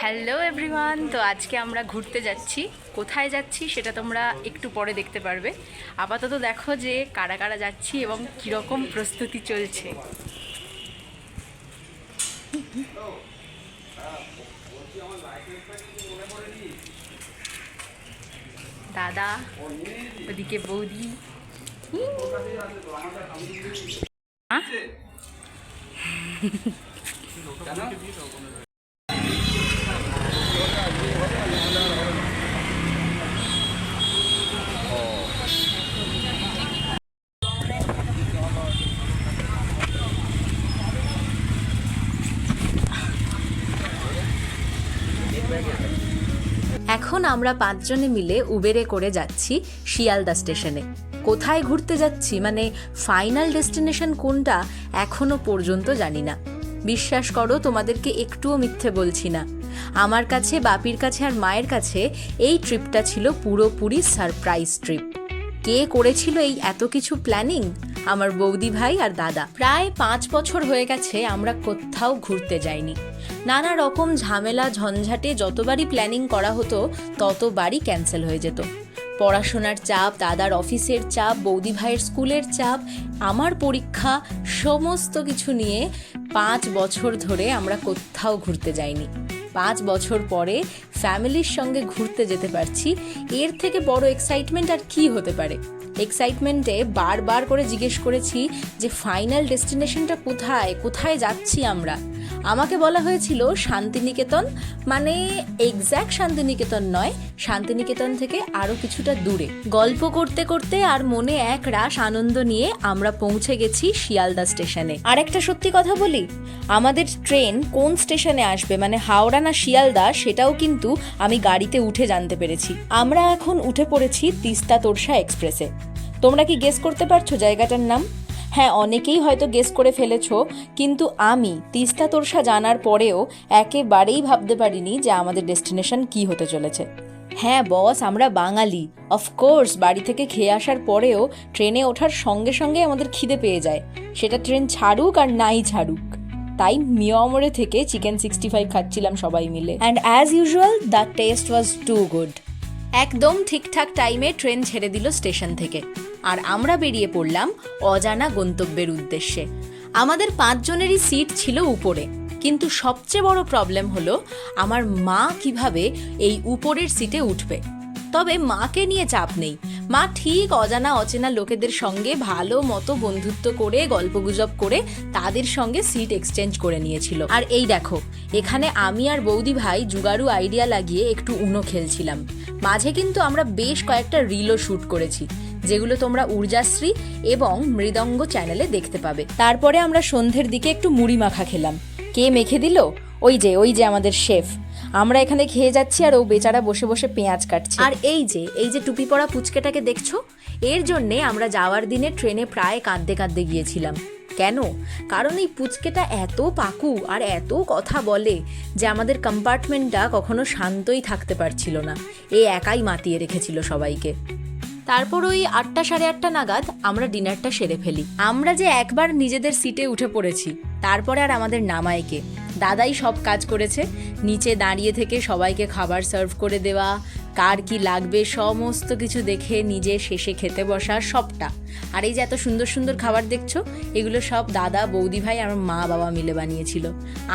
Hello everyone তো আজকে আমরা ঘুরতে যাচ্ছি। কোথায় যাচ্ছি সেটা তোমরা একটু পরে দেখতে পারবে। আপাতত দেখো যে কারা কারা যাচ্ছি এবং কীরকম প্রস্তুতি চলছে। দাদা ওদিকে বৌদি। হ্যাঁ? এখন আমরা পাঁচজনে মিলে উবেরে করে যাচ্ছি শিয়ালদা স্টেশনে। কোথায় ঘুরতে যাচ্ছি মানে ফাইনাল ডেস্টিনেশন কোনটা, এখনও পর্যন্ত জানি না। বিশ্বাস করো, তোমাদেরকে একটুও মিথ্যে বলছি না। আমার কাছে, বাপির কাছে আর মায়ের কাছে এই ট্রিপটা ছিল পুরোপুরি সারপ্রাইজ ট্রিপ কে করেছিল এই এত কিছু প্ল্যানিং আমার বৌদি ভাই আর দাদা। প্রায় পাঁচ বছর হয়ে গেছে আমরা কোথাও ঘুরতে যাইনি। নানা রকম ঝামেলা, ঝঞ্ঝাটে যতবারই প্ল্যানিং করা হতো, ততবারই ক্যান্সেল হয়ে যেত। পড়াশোনার চাপ, দাদার অফিসের চাপ, বৌদি ভাইয়ের স্কুলের চাপ, আমার পরীক্ষা, সমস্ত কিছু নিয়ে পাঁচ বছর ধরে আমরা কোথাও ঘুরতে যাইনি। পাঁচ বছর পরে ফ্যামিলির সঙ্গে ঘুরতে যেতে পারছি। এর থেকে বড় এক্সাইটমেন্ট আর কি হতে পারে? এক্সাইটমেন্টে বারবার করে জিজ্ঞেস করেছি যে ফাইনাল ডেস্টিনেশনটা কোথায়? কোথায় যাচ্ছি আমরা? আমাকে বলা হয়েছিল শান্তিনিকেতন মানে এক্স্যাক্ট শান্তিনিকেতন নয়, শান্তিনিকেতন থেকে আরও কিছুটা দূরে। গল্প করতে করতে আর মনে এক রাস আনন্দ নিয়ে আমরা পৌঁছে গেছি শিয়ালদা স্টেশনে। আর একটা সত্যি কথা বলি, আমাদের ট্রেন কোন স্টেশনে আসবে মানে হাওড়া না শিয়ালদা, সেটাও কিন্তু আমি গাড়িতে উঠে জানতে পেরেছি। আমরা এখন উঠে পড়েছি তিস্তা তোরসা এক্সপ্রেসে। তোমরা কি গেস করতে পারছ জায়গাটার নাম? হ্যাঁ অনেকেই হয়তো গেস করে ফেলেছো, কিন্তু আমি তিস্তা তোরসা জানার পরেও একেবারেই ভাবতে পারিনি যে আমাদের ডেস্টিনেশন কি হতে চলেছে। হ্যাঁ বস আমরা বাঙালি। অফকোর্স বাড়ি থেকে খেয়ে আসার পরেও ট্রেনে ওঠার সঙ্গে সঙ্গে আমাদের খিদে পেয়ে যায়। সেটা ট্রেন ছাড়ুক আর নাই ছাড়ুক। তাই মিয়মরে থেকে চিকেন সিক্সটি ফাইভ খাচ্ছিলাম সবাই মিলে। And as usual the taste was too good একদম ঠিকঠাক টাইমে ট্রেন ছেড়ে দিল স্টেশন থেকে। আর আমরা বেরিয়ে পড়লাম অজানা গন্তব্যের উদ্দেশ্যে। আমাদের পাঁচজনেরই সিট ছিল উপরে, কিন্তু সবচেয়ে বড় প্রবলেম হলো আমার মা কীভাবে এই উপরের সিটে উঠবে। তবে মাকে নিয়ে চাপ নেই। মা ঠিক অজানা অচেনা লোকেদের সঙ্গে ভালো মতো বন্ধুত্ব করে, গল্পগুজব করে তাদের সঙ্গে সিট এক্সচেঞ্জ করে নিয়েছিল। আর এই দেখো, এখানে আমি আর বৌদি ভাই জুগাড়ু আইডিয়া লাগিয়ে একটু উনো খেলছিলাম। মাঝে কিন্তু আমরা বেশ কয়েকটা রিলও শ্যুট করেছি। যেগুলো তোমরা ঊর্জাশ্রী এবং মৃদঙ্গ চ্যানেলে দেখতে পাবে। তারপরে আমরা সন্ধ্যের দিকে একটু মুড়ি মাখা খেলাম। কে মেখে দিল? ওই যে ওই যে আমাদের শেফ। আমরা এখানে খেয়ে যাচ্ছি আর ও বেচারা বসে বসে পেঁয়াজ কাটছে। আর এই যে এই যে টুপি পরা পুচকেটাকে দেখছ? এর জন্যে আমরা যাওয়ার দিনে ট্রেনে প্রায় কাঁদতে কাঁদতে গিয়েছিলাম। কেন? কারণ এই পুচকেটা এত পাকু আর এত কথা বলে যে আমাদের কম্পার্টমেন্টটা কখনো শান্তই থাকতে পারছিল না। এ একাই মাতিয়ে রেখেছিল সবাইকে। তারপর ওই আটটা সাড়ে আটটা নাগাদ আমরা ডিনারটা সেরে ফেলি। আমরা যে একবার নিজেদের সিটে উঠে পড়েছি, তারপরে আর আমাদের নামায়কে দাদাই সব কাজ করেছে, নিচে দাঁড়িয়ে থেকে সবাইকে খাবার সার্ভ করে দেওয়া, কার কি লাগবে সমস্ত কিছু দেখে নিজে শেষে খেতে বসা সবটা। আর এই যে এত সুন্দর সুন্দর খাবার দেখছ, এগুলো সব দাদা, বৌদি ভাই আমার মা বাবা মিলে বানিয়েছিল।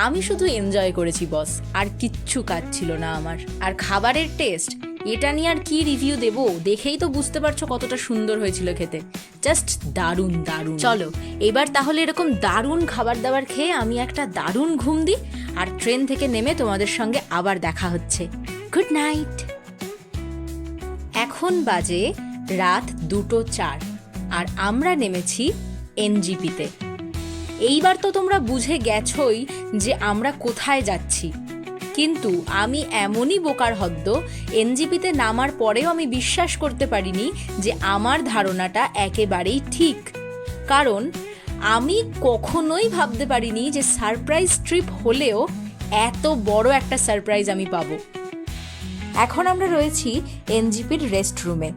আমি শুধু এনজয় করেছি বস আর কিচ্ছু কাজ ছিল না আমার। আর খাবারের টেস্ট এটা নিয়ে আর কি রিভিউ দেব? দেখেই তো বুঝতে পারছ কতটা সুন্দর হয়েছিল খেতে। জাস্ট দারুণ দারুণ। চলো, এবার তাহলে এরকম দারুণ খাবার দাবার খেয়ে আমি একটা দারুণ ঘুম দিই, আর ট্রেন থেকে নেমে তোমাদের সঙ্গে আবার দেখা হচ্ছে। গুড নাইট এখন বাজে রাত দুটো চার, আর আমরা নেমেছি এনজিপিতে। এইবার তো তোমরা বুঝে গেছই যে আমরা কোথায় যাচ্ছি। কিন্তু আমি এমনই বোকার হদ্দ, এনজিপিতে নামার পরেও আমি বিশ্বাস করতে পারিনি যে আমার ধারণাটা একেবারেই ঠিক। কারণ আমি কখনোই ভাবতে পারিনি যে সারপ্রাইজ ট্রিপ হলেও এত বড় একটা সারপ্রাইজ আমি পাবো। এখন আমরা রয়েছি এনজিপির রেস্ট রুমে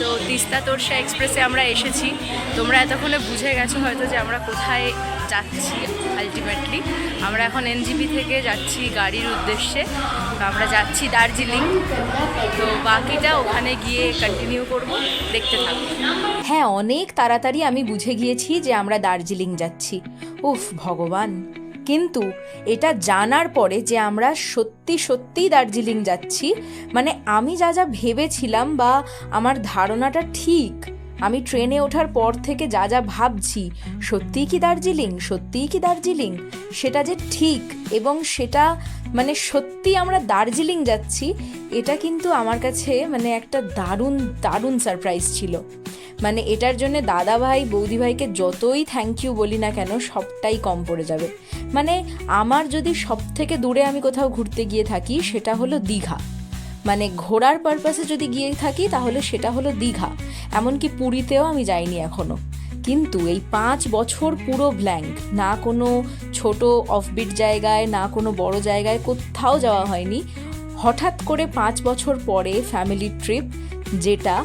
তো তিস্তা তোরসা এক্সপ্রেসে আমরা এসেছি। তোমরা এতক্ষণে বুঝে গেছো হয়তো যে আমরা কোথায় যাচ্ছি আলটিমেটলি আমরা এখন এনজিপি থেকে যাচ্ছি গাড়ির উদ্দেশ্যে। তো আমরা যাচ্ছি দার্জিলিং। তো বাকিটা ওখানে গিয়ে কন্টিনিউ করব। দেখতে থাকব হ্যাঁ অনেক তাড়াতাড়ি আমি বুঝে গিয়েছি যে আমরা দার্জিলিং যাচ্ছি। উফ, ভগবান। কিন্তু এটা জানার পরে যে আমরা সত্যি সত্যি দার্জিলিং যাচ্ছি মানে আমি যা যা ভেবেছিলাম বা আমার ধারণাটা ঠিক আমি ট্রেনে ওঠার পর থেকে যা যা ভাবছি, সত্যিই কি দার্জিলিং, সত্যিই কি দার্জিলিং? সেটা যে ঠিক এবং সেটা মানে সত্যি আমরা দার্জিলিং যাচ্ছি, এটা কিন্তু আমার কাছে মানে একটা দারুণ দারুণ সারপ্রাইজ ছিল। মানে এটার জন্য দাদা ভাই বৌদি ভাইকে যতই থ্যাংক ইউ বলি না কেন, সবটাই কম পড়ে যাবে। মানে আমার যদি সব থেকে দূরে আমি কোথাও ঘুরতে গিয়ে থাকি, সেটা হলো দীঘা। মানে ঘোরার পারপাসে যদি গিয়ে থাকি, তাহলে সেটা হলো দীঘা। এমনকি পুরীতেও আমি যাইনি এখনও কিন্তু এই পাঁচ বছর পুরো ব্ল্যাঙ্ক না কোনো ছোট অফবিট জায়গায়, না কোনো বড় জায়গায় কোথাও যাওয়া হয়নি। হঠাৎ করে পাঁচ বছর পরে ফ্যামিলি ট্রিপ যেটা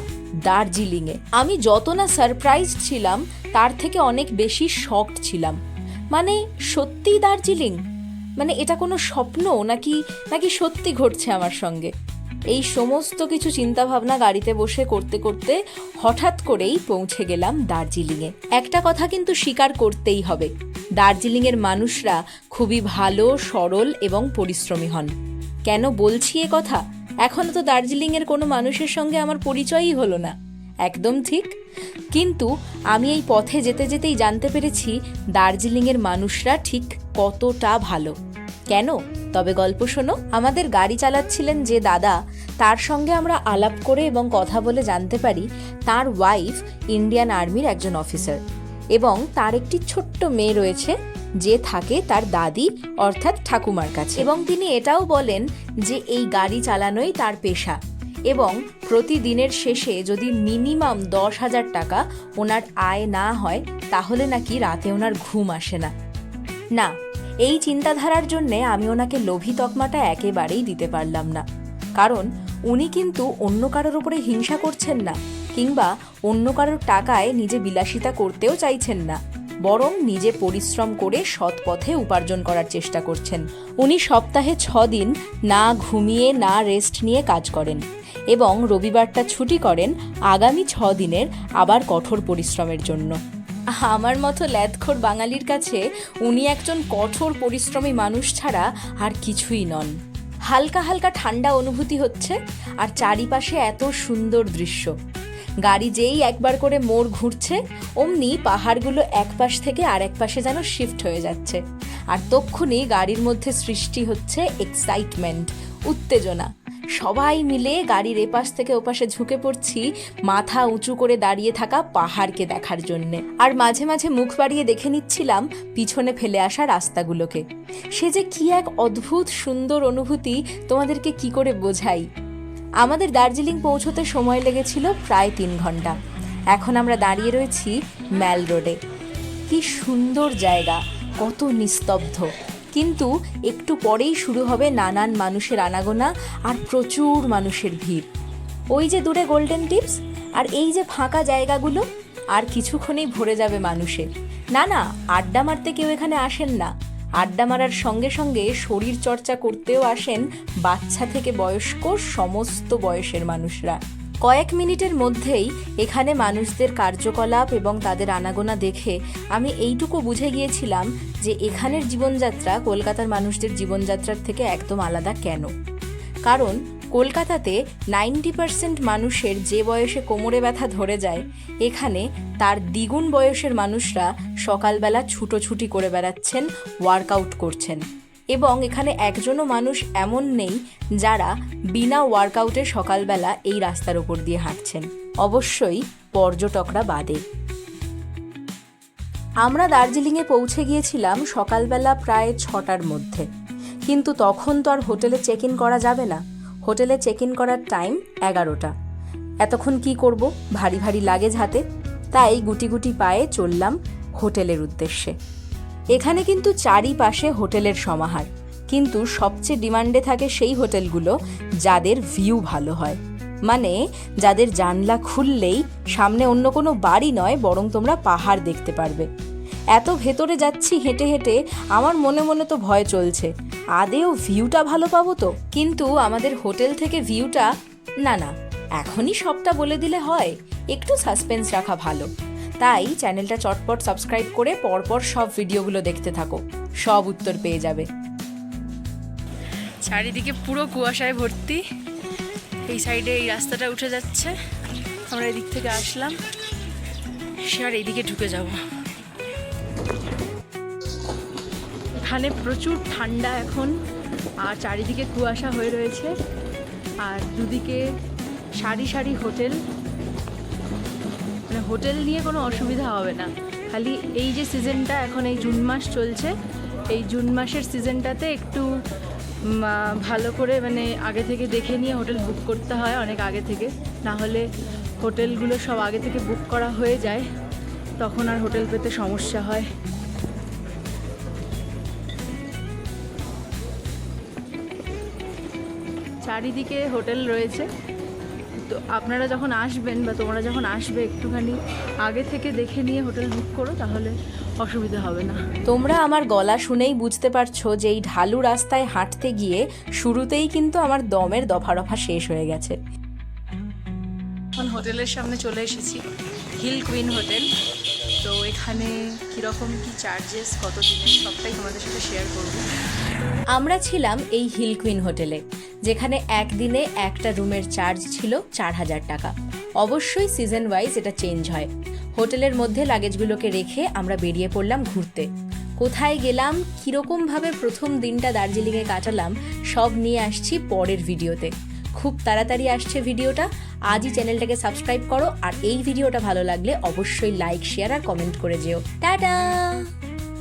দার্জিলিংয়ে। আমি যত না সারপ্রাইজ ছিলাম, তার থেকে অনেক বেশি শকড ছিলাম। মানে সত্যিই দার্জিলিং? মানে এটা কোনো স্বপ্ন? নাকি নাকি সত্যি ঘটছে আমার সঙ্গে? এই সমস্ত কিছু চিন্তাভাবনা গাড়িতে বসে করতে করতে হঠাৎ করেই পৌঁছে গেলাম দার্জিলিংয়ে। একটা কথা কিন্তু স্বীকার করতেই হবে, দার্জিলিংয়ের মানুষরা খুবই ভালো, সরল এবং পরিশ্রমী হন। কেন বলছি এ কথা? এখনও তো দার্জিলিংয়ের কোনো মানুষের সঙ্গে আমার পরিচয়ই হলো না। একদম ঠিক। কিন্তু আমি এই পথে যেতে যেতেই জানতে পেরেছি, দার্জিলিংয়ের মানুষরা ঠিক কতটা ভালো। কেন? তবে গল্প শোনো, আমাদের গাড়ি চালাচ্ছিলেন যে দাদা, তার সঙ্গে আমরা আলাপ করে এবং কথা বলে জানতে পারি তার ওয়াইফ ইন্ডিয়ান আর্মির একজন অফিসার এবং তার একটি ছোট্ট মেয়ে রয়েছে যে থাকে তার দাদি, অর্থাৎ ঠাকুমার কাছে। এবং তিনি এটাও বলেন যে এই গাড়ি চালানোই তার পেশা এবং প্রতিদিনের শেষে যদি মিনিমাম দশ হাজার টাকা ওনার আয় না হয়, তাহলে নাকি রাতে ওনার ঘুম আসে না। না এই চিন্তাধারার জন্যে আমি ওনাকে লোভী তকমাটা একেবারেই দিতে পারলাম না। কারণ উনি কিন্তু অন্য কারোর উপরে হিংসা করছেন না, কিংবা অন্য কারোর টাকায় নিজে বিলাসিতা করতেও চাইছেন না, বরং নিজে পরিশ্রম করে সৎ পথে উপার্জন করার চেষ্টা করছেন। উনি সপ্তাহে ছ দিন না ঘুমিয়ে, না রেস্ট নিয়ে কাজ করেন এবং রবিবারটা ছুটি করেন আগামী ছ দিনের আবার কঠোর পরিশ্রমের জন্য। আমার মতো ল্যাদখোর বাঙালির কাছে উনি একজন কঠোর পরিশ্রমী মানুষ ছাড়া আর কিছুই নন। হালকা হালকা ঠান্ডা অনুভূতি হচ্ছে আর চারিপাশে এত সুন্দর দৃশ্য। গাড়ি যেই একবার করে মোড় ঘুরছে, অমনি পাহাড়গুলো এক পাশ থেকে আর এক পাশে যেন শিফট হয়ে যাচ্ছে। আর তক্ষুনি গাড়ির মধ্যে সৃষ্টি হচ্ছে এক্সাইটমেন্ট উত্তেজনা। সবাই মিলে গাড়ির এপাশ থেকে ওপাশে ঝুঁকে পড়ছি মাথা উঁচু করে দাঁড়িয়ে থাকা পাহাড়কে দেখার জন্যে। আর মাঝে মাঝে মুখ বাড়িয়ে দেখে নিচ্ছিলাম পিছনে ফেলে আসা রাস্তাগুলোকে। সে যে কি এক অদ্ভুত সুন্দর অনুভূতি, তোমাদেরকে কি করে বোঝাই? আমাদের দার্জিলিং পৌঁছতে সময় লেগেছিল প্রায় তিন ঘণ্টা। এখন আমরা দাঁড়িয়ে রয়েছি ম্যাল রোডে। কি সুন্দর জায়গা কত নিস্তব্ধ। কিন্তু একটু পরেই শুরু হবে নানান মানুষের আনাগোনা আর প্রচুর মানুষের ভিড়। ওই যে দূরে গোল্ডেন টিপস আর এই যে ফাঁকা জায়গাগুলো, আর কিছুক্ষণেই ভরে যাবে মানুষে। না না, আড্ডা মারতে কেউ এখানে আসেন না। আড্ডা মারার সঙ্গে সঙ্গে শরীর চর্চা করতেও আসেন বাচ্চা থেকে বয়স্ক সমস্ত বয়সের মানুষরা। কয়েক মিনিটের মধ্যেই এখানে মানুষদের কার্যকলাপ এবং তাদের আনাগোনা দেখে আমি এইটুকু বুঝে গিয়েছিলাম যে এখানের জীবনযাত্রা কলকাতার মানুষদের জীবনযাত্রার থেকে একদম আলাদা কেন? কারণ কলকাতাতে নাইনটি পার্সেন্ট মানুষের যে বয়সে কোমরে ব্যথা ধরে যায়, এখানে তার দ্বিগুণ বয়সের মানুষরা সকালবেলা ছুটোছুটি করে বেড়াচ্ছেন ওয়ার্কআউট করছেন। এবং এখানে একজনও মানুষ এমন নেই যারা বিনা ওয়ার্কআউটে সকালবেলা এই রাস্তার ওপর দিয়ে হাঁটছেন। অবশ্যই পর্যটকরা বাদে। আমরা দার্জিলিংয়ে পৌঁছে গিয়েছিলাম সকালবেলা প্রায় ছটার মধ্যে। কিন্তু তখন তো আর হোটেলে চেক ইন করা যাবে না। হোটেলে চেক ইন করার টাইম এগারোটা। এতক্ষণ কি করব? ভারী ভারী লাগেজ হাতে। তাই গুটি গুটি পায়ে চললাম হোটেলের উদ্দেশ্যে। এখানে কিন্তু চারিপাশে হোটেলের সমাহার। কিন্তু সবচেয়ে ডিমান্ডে থাকে সেই হোটেলগুলো যাদের ভিউ ভালো হয়। মানে যাদের জানলা খুললেই সামনে অন্য কোনো বাড়ি নয়, বরং তোমরা পাহাড় দেখতে পারবে। এত ভেতরে যাচ্ছি হেঁটে হেঁটে, আমার মনে মনে তো ভয় চলছে। আদেও ভিউটা ভালো পাবো তো? কিন্তু আমাদের হোটেল থেকে ভিউটা, না না, এখনই সবটা বলে দিলে হয়। একটু সাসপেন্স রাখা ভালো। তাই চ্যানেলটা চটপট সাবস্ক্রাইব করে পরপর সব ভিডিওগুলো দেখতে থাকো। সব উত্তর পেয়ে যাবে। চারিদিকে পুরো কুয়াশায় ভর্তি। এই সাইডে এই রাস্তাটা উঠে যাচ্ছে। আমরা এদিক থেকে আসলাম। সে আর এইদিকে ঢুকে যাব। এখানে প্রচুর ঠান্ডা এখন, আর চারিদিকে কুয়াশা হয়ে রয়েছে। আর দুদিকে সারি সারি হোটেল। মানে হোটেল নিয়ে কোনো অসুবিধা হবে না। খালি এই যে সিজনটা এখন এই জুন মাস চলছে, এই জুন মাসের সিজনটাতে একটু ভালো করে মানে আগে থেকে দেখে নিয়ে হোটেল বুক করতে হয় অনেক আগে থেকে। না হলে হোটেলগুলো সব আগে থেকে বুক করা হয়ে যায়, তখন আর হোটেল পেতে সমস্যা হয়। চারিদিকে হোটেল রয়েছে। আপনারা যখন আসবেন বা তোমরা যখন আসবে একটুখানি আগে থেকে দেখে নিয়ে হোটেল বুক করো তাহলে অসুবিধা হবে না। তোমরা আমার গলা শুনেই বুঝতে পারছ যে এই ঢালু রাস্তায় হাঁটতে গিয়ে শুরুতেই কিন্তু আমার দমের দফা রফা শেষ হয়ে গেছে। এখন হোটেলের সামনে চলে এসেছি হিল কুইন হোটেল। তো এখানে কীরকম কী চার্জেস কত দিনের সবটাই তোমাদের সাথে শেয়ার করব। আমরা ছিলাম এই হিল কুইন হোটেলে, যেখানে একদিনে একটা রুমের চার্জ ছিল চার হাজার টাকা। অবশ্যই সিজন ওয়াইজ এটা চেঞ্জ হয়। হোটেলের মধ্যে লাগেজগুলোকে রেখে আমরা বেরিয়ে পড়লাম ঘুরতে। কোথায় গেলাম, কীরকমভাবে প্রথম দিনটা দার্জিলিংয়ে কাটালাম, সব নিয়ে আসছি পরের ভিডিওতে। খুব তাড়াতাড়ি আসছে ভিডিওটা, আজই চ্যানেলটাকে সাবস্ক্রাইব করো, আর এই ভিডিওটা ভালো লাগলে অবশ্যই লাইক শেয়ার আর কমেন্ট করে যেও। টাটা!